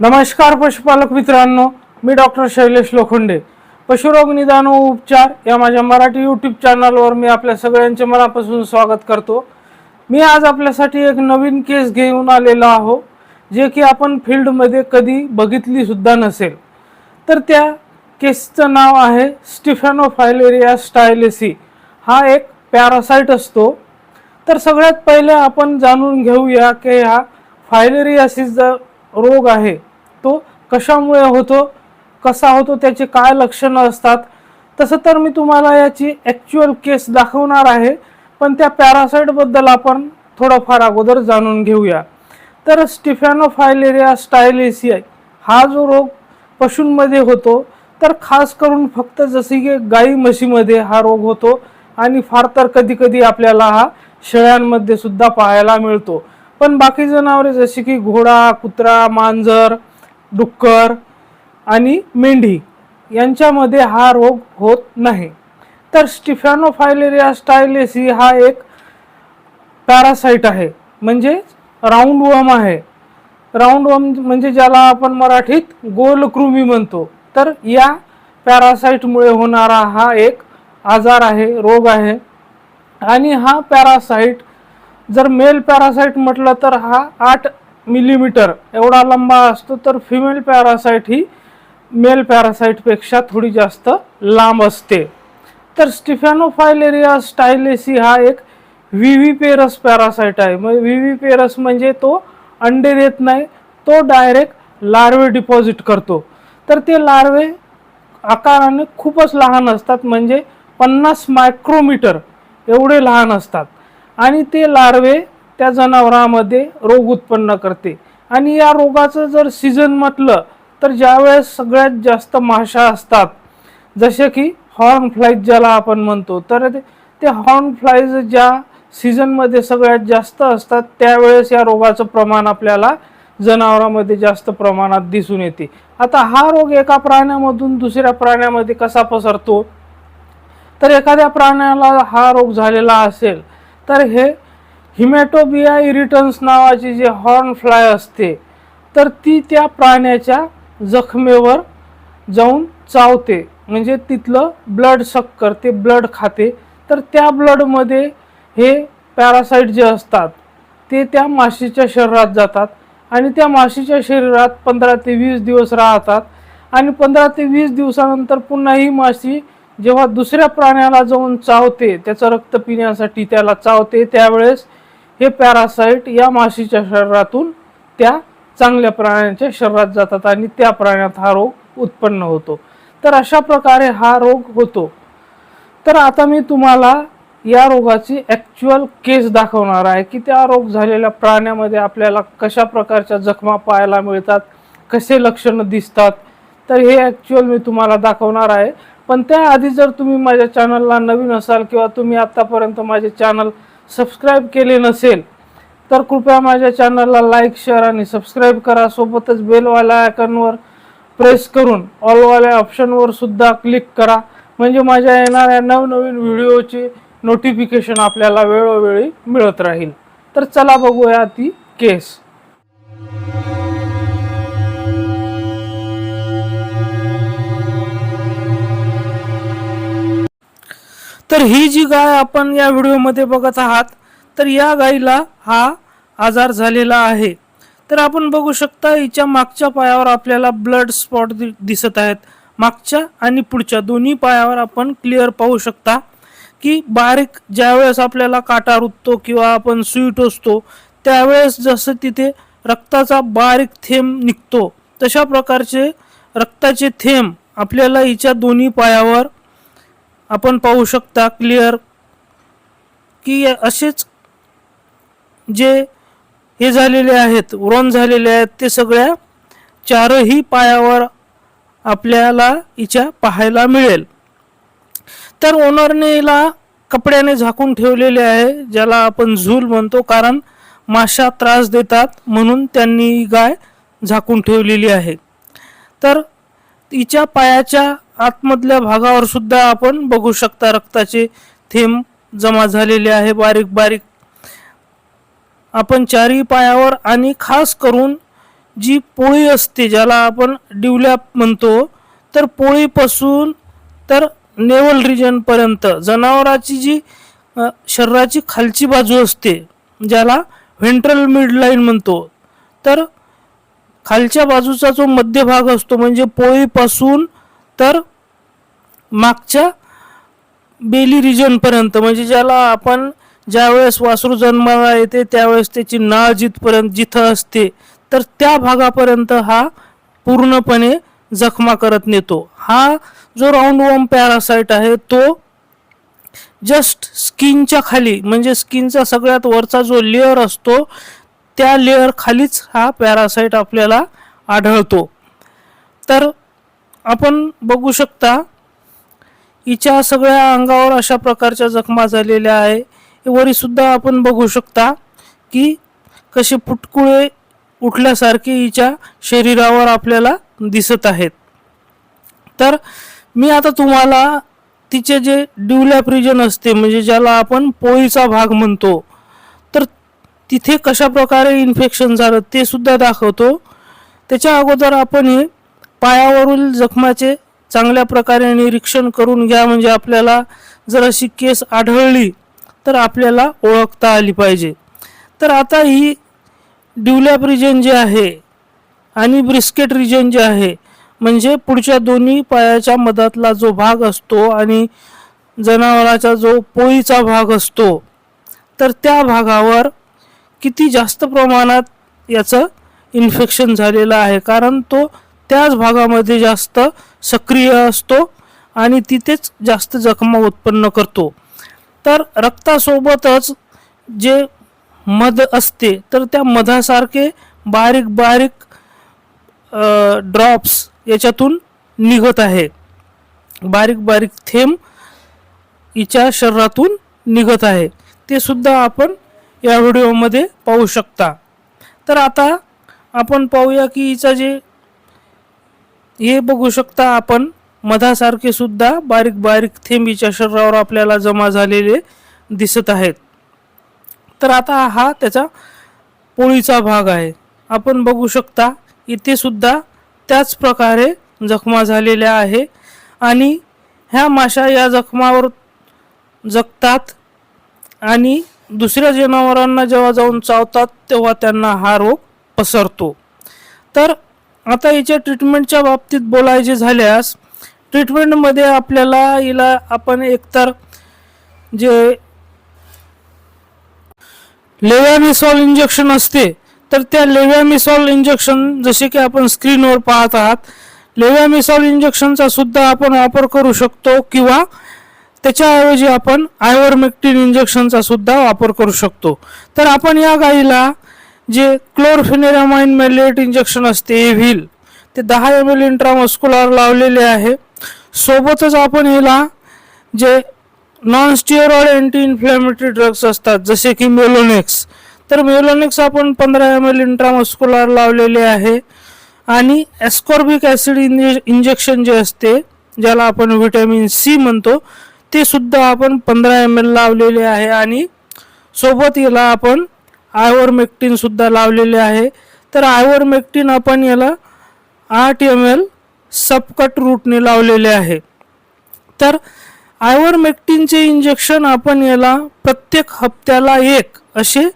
नमस्कार पशुपालक मित्रांनो मी डॉक्टर शैलेश लोखंडे. पशुरोग निदान व उपचार या माझ्या मराठी यूट्यूब चॅनलवर मी आपल्या सगळ्यांचे मनापासून स्वागत करतो. मी आज आपल्यासाठी एक नवीन केस घेऊन आलेलो आहो जे की आपण फील्डमध्ये कधी बघितली सुद्धा नसेल. तर त्या केसचं नाव आहे स्टिफॅनो फायलेरिया स्टायलेसी हा एक पॅरासाइट असतो. तर सगळ्यात पहिले आपण जाणून घेऊया की हा फायलेरियासिस रोग आहे. तो कशामुळे होतो कसा होतो त्याचे काय लक्षणं असतात. तसं तर मी तुम्हाला याची ॲक्च्युअल केस दाखवणार आहे पण त्या पॅरासाईटबद्दल आपण थोडंफार अगोदर जाणून घेऊया. तर स्टिफॅनोफायलेरिया स्टायलेसिया हा जो रोग पशूंमध्ये होतो तर खास करून फक्त जसे की गाई म्हशीमध्ये हा रोग होतो आणि फार तर कधी कधी आपल्याला हा शेळ्यांमध्ये सुद्धा पाहायला मिळतो. पण बाकी जनावरे जसे की घोडा कुत्रा मांजर डुक्कर आणि मेंढी यांच्यामध्ये हा रोग होत नाही. तर स्टिफॅनोफायलेरिया स्टायलेसी हा एक पॅरासाईट आहे. म्हणजे राऊंड वम आहे. राऊंड वम म्हणजे ज्याला आपण मराठीत गोलकृमी म्हणतो. तर या पॅरासाईटमुळे होणारा हा एक आजार आहे रोग आहे. आणि हा पॅरासाईट जर मेल पॅरासाईट म्हटलं तर हा आठ मिलीमीटर. एवढा लंबा असतो तर फिमेल पॅरासाईट ही मेल पॅरासाईटपेक्षा थोडी जास्त लांब असते. तर स्टिफॅनोफायलेरिया स्टायलेसी हा एक व्हीव्हीपेरस पॅरासाईट आहे. मग व्हीव्हीपेरस म्हणजे तो अंडे देत नाही तो डायरेक्ट लार्वे डिपॉझिट करतो. तर ते लार्वे आकाराने खूपच लहान असतात म्हणजे पन्नास मायक्रोमीटर एवढे लहान असतात. आणि ते लार्वे त्या जनावरामध्ये रोग उत्पन्न करते. आणि या रोगाचं जर सीझन म्हटलं तर ज्यावेळेस सगळ्यात जास्त माशा असतात जसे की हॉर्न फ्लाईज ज्याला आपण म्हणतो तर ते- ते हॉर्न फ्लाईज ज्या सीझनमध्ये सगळ्यात जास्त असतात त्यावेळेस या रोगाचं प्रमाण आपल्याला जनावरांमध्ये जास्त प्रमाणात दिसून येते. आता हा रोग एका प्राण्यामधून दुसऱ्या प्राण्यामध्ये कसा पसरतो? तर एखाद्या प्राण्याला हा रोग झालेला असेल तर हे हिमॅटोबिया इरिटन्स नावाची जी हॉर्न फ्लाय असते तर ती त्या प्राण्याच्या जखमेवर जाऊन चावते. म्हणजे तिथलं ब्लड सक करते ब्लड खाते. तर त्या ब्लडमध्ये हे पॅरासाईट जे असतात ते त्या माशीच्या शरीरात जातात आणि त्या माशीच्या शरीरात पंधरा ते वीस दिवस राहतात. आणि पंधरा ते वीस दिवसानंतर पुन्हा ही माशी जेव्हा दुसऱ्या प्राण्याला जाऊन चावते त्याचं रक्त पिण्यासाठी त्याला चावते त्यावेळेस हे पॅरासाईट या माशीच्या शरीरातून त्या चांगल्या प्राण्यांच्या शरीरात जातात आणि त्या प्राण्यात हा रोग उत्पन्न होतो. तर अशा प्रकारे हा रोग होतो. तर आता मी तुम्हाला या रोगाची ॲक्च्युअल केस दाखवणार आहे की त्या रोग झालेल्या प्राण्यामध्ये आपल्याला कशा प्रकारच्या जखमा पाहायला मिळतात कसे लक्षणं दिसतात तर हे ॲक्च्युअल मी तुम्हाला दाखवणार आहे. पण त्याआधी जर तुम्ही माझ्या चॅनलला नवीन असाल किंवा तुम्ही आत्तापर्यंत माझे चॅनल सबस्क्राईब केले नसेल तर कृपया माझ्या चॅनलला लाईक शेअर आणि सबस्क्राईब करा. सोबतच बेलवाल्या आयकॉनवर प्रेस करून ऑलवाल्या ऑप्शनवर सुद्धा क्लिक करा. म्हणजे माझ्या येणाऱ्या नवनवीन व्हिडिओचे नोटिफिकेशन आपल्याला वेळोवेळी मिळत राहील. तर चला बघूया ती केस तर ही जी गाय आपण या व्हिडिओमध्ये बघत आहात तर या गायीला हा आजार झालेला आहे. तर आपण बघू शकता हिच्या मागच्या पायावर आपल्याला ब्लड स्पॉट दिसत आहेत. मागच्या आणि पुढच्या दोन्ही पायावर आपण क्लिअर पाहू शकता की बारीक ज्यावेळेस आपल्याला काटा रुततो किंवा आपण सुई टोचतो त्यावेळेस जसं तिथे रक्ताचा बारीक थेंब निघतो तशा प्रकारचे रक्ताचे थेंब आपल्याला हिच्या दोन्ही पायावर आपण पाहू शकता क्लिअर की असेच जे हे झालेले आहेत व्रण झालेले आहेत ते सगळ्या चारही पायावर आपल्याला हिच्या पाहायला मिळेल. तर ओनरने हिला कपड्याने झाकून ठेवलेले आहे ज्याला आपण झूल म्हणतो कारण माशा त्रास देतात म्हणून त्यांनी गाय झाकून ठेवलेली आहे. तर तिच्या पायाच्या आतमधल्या भागावर सुद्धा आपण बघू शकता रक्ताचे थेंब जमा झालेले आहे बारीक बारीक. आपण चारही पायावर आणि खास करून जी पोळी असते ज्याला आपण डिवलॅप म्हणतो तर पोळीपासून तर नेवल रिजनपर्यंत जनावराची जी शरीराची खालची बाजू असते ज्याला व्हेंट्रल मिडलाईन म्हणतो तर खालच्या बाजूचा जो मध्यभाग असतो म्हणजे पोळीपासून तर मागच्या बेली रिजनपर्यंत म्हणजे ज्याला आपण ज्यावेळेस वासरू जन्माला येते त्यावेळेस त्याची नाळ जिथपर्यंत जिथं असते तर त्या भागापर्यंत हा पूर्णपणे जखमा करत नेतो. हा जो राऊंड वॉम पॅरासाइट आहे तो जस्ट स्किनच्या खाली म्हणजे स्किनचा सगळ्यात वरचा जो लेअर असतो त्या लेअर खालीच हा पॅरासाइट आपल्याला आढळतो. तर आपण बघू शकता हिच्या सगळ्या अंगावर अशा प्रकारच्या जखमा झालेल्या आहे. वरी सुद्धा आपण बघू शकता की कसे पुटकुळे उठल्यासारखे हिच्या शरीरावर आपल्याला दिसत आहेत. तर मी आता तुम्हाला तिचे जे ड्युलॅप रिजन असते म्हणजे ज्याला आपण पोळीचा भाग म्हणतो तिथे कशा प्रकारे इन्फेक्शन झालं ते सुद्धा दाखवतो. त्याच्या अगोदर आपण हे पायावरील जखमाचे चांगल्या प्रकारे निरीक्षण करून घ्या. म्हणजे आपल्याला जर अशी केस आढळली तर आपल्याला ओळखता आली पाहिजे. तर आता ही ड्युलॅप रिजन जे आहे आणि ब्रिस्केट रिजन जे आहे म्हणजे पुढच्या दोन्ही पायाच्या मधातला जो भाग असतो आणि जनावराचा जो पोळीचा भाग असतो तर त्या भागावर किती जास्त प्रमाणात याचं इन्फेक्शन झालेलं आहे. कारण तो त्याच भागामध्ये जास्त सक्रिय असतो आणि तिथेच जास्त जखमा उत्पन्न करतो. तर रक्तासोबतच जे मध असते तर त्या मधासारखे बारीक बारीक ड्रॉप्स याच्यातून निघत आहे. बारीक बारीक थेंब हिच्या शरीरातून निघत आहे. ते सुद्धा आपण या व्हिडिओमध्ये पाहू शकता. तर आता आपण पाहूया की हिचा जे हे बघू शकता आपण मधासारखे सुद्धा बारीक बारीक थेंब हिच्या शरीरावर आपल्याला जमा झालेले दिसत आहेत. तर आता हा त्याचा पोळीचा भाग आहे. आपण बघू शकता इथे सुद्धा त्याच प्रकारे जखमा झालेल्या आहे आणि ह्या माशा या जखमावर जगतात आणि दुसऱ्या जनावरांना जेव्हा जाऊन चावतात तेव्हा त्यांना हा रोग पसरतो. तर आता याच्या ट्रीटमेंटच्या बाबतीत बोलायचे झाल्यास ट्रीटमेंटमध्ये आपल्याला हिला आपण एकतर जे लेव्हॅमिसॉल इंजेक्शन असते तर त्या लेव्हॅमिसॉल इंजेक्शन जसे की आपण स्क्रीनवर पाहत आहात लेव्हॅमिसॉल इंजेक्शनचा सुद्धा आपण वापर करू शकतो किंवा त्याच्याऐवजी आपण आयवरमेक्टिन इंजेक्शनचा सुद्धा वापर करू शकतो. तर आपण या गाईला जे क्लोरफिनेरामाइन मॅलेट इंजेक्शन असते एव्हिल ते दहा एम एल इंट्रामस्कुलार लावलेले आहे. सोबतच आपण याला जे non steroid anti inflammatory drugs असतात जसे की मेलोनेक्स तर मेलोनेक्स आपण पंधरा एम एल इंट्रामस्कुलार लावलेले आहे. आणि एस्कॉर्बिक ॲसिड इंजे इंजेक्शन जे असते ज्याला आपण व्हिटॅमिन सी म्हणतो ते सुद्धा आपण पंधरा एम एल लावलेले आहे आणि सोबत याला आपण आयवर सुद्धा लावलेले आहे. तर आयवरमेक्टिन आपण याला आठ एम एल सबकट रूटने लावलेले आहे. तर आयवरमेक्टिनचे इंजेक्शन आपण याला प्रत्येक हप्त्याला एक असे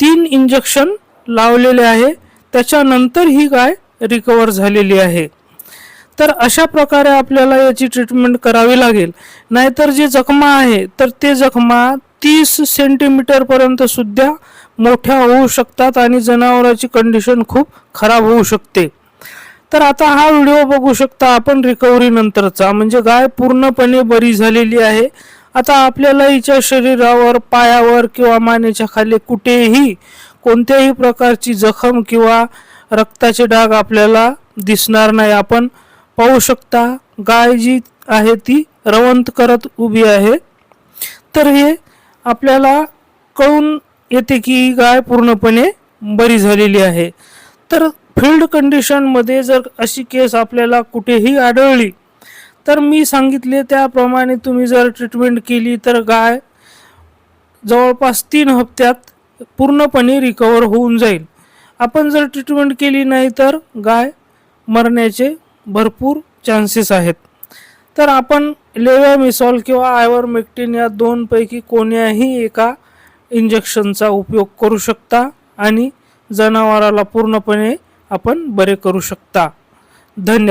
तीन इंजेक्शन लावलेले आहे. त्याच्यानंतर ही गाय रिकवर झालेली आहे. तर अशा प्रकारे आपल्याला याची ट्रीटमेंट करावी लागेल. नाहीतर जे जखमा आहे तर ते जखमा तीस सेंटीमीटरपर्यंत सुद्धा मोठ्या होऊ शकतात आणि जनावराची कंडिशन खूप खराब होऊ शकते. तर आता हा व्हिडिओ बघू शकता आपण रिकव्हरी नंतरचा. म्हणजे गाय पूर्णपणे बरी झालेली आहे. आता आपल्याला हिच्या शरीरावर पायावर किंवा मानेच्या खाली कुठेही कोणत्याही प्रकारची जखम किंवा रक्ताचे डाग आपल्याला दिसणार नाही. आपण पाहू शकता गाय जी आहे ती रवंत करत उभी आहे. तर हे आपल्याला कळून येते की ही गाय पूर्णपणे बरी झालेली आहे. तर फील्ड कंडिशनमध्ये जर अशी केस आपल्याला कुठेही आढळली तर मी सांगितले त्याप्रमाणे तुम्ही जर ट्रीटमेंट केली तर गाय जवळपास तीन हप्त्यात पूर्णपणे रिकवर होऊन जाईल. आपण जर ट्रीटमेंट केली नाही तर गाय मरण्याचे भरपूर चान्सेस आहेत. तर आपण लेव्यामिसॉल किंवा आयवरमेक्टिन या दोनपैकी कोण्याही एका इंजेक्शनचा उपयोग करू शकता आणि जनावराला पूर्णपणे आपण बरे करू शकता. धन्यवाद.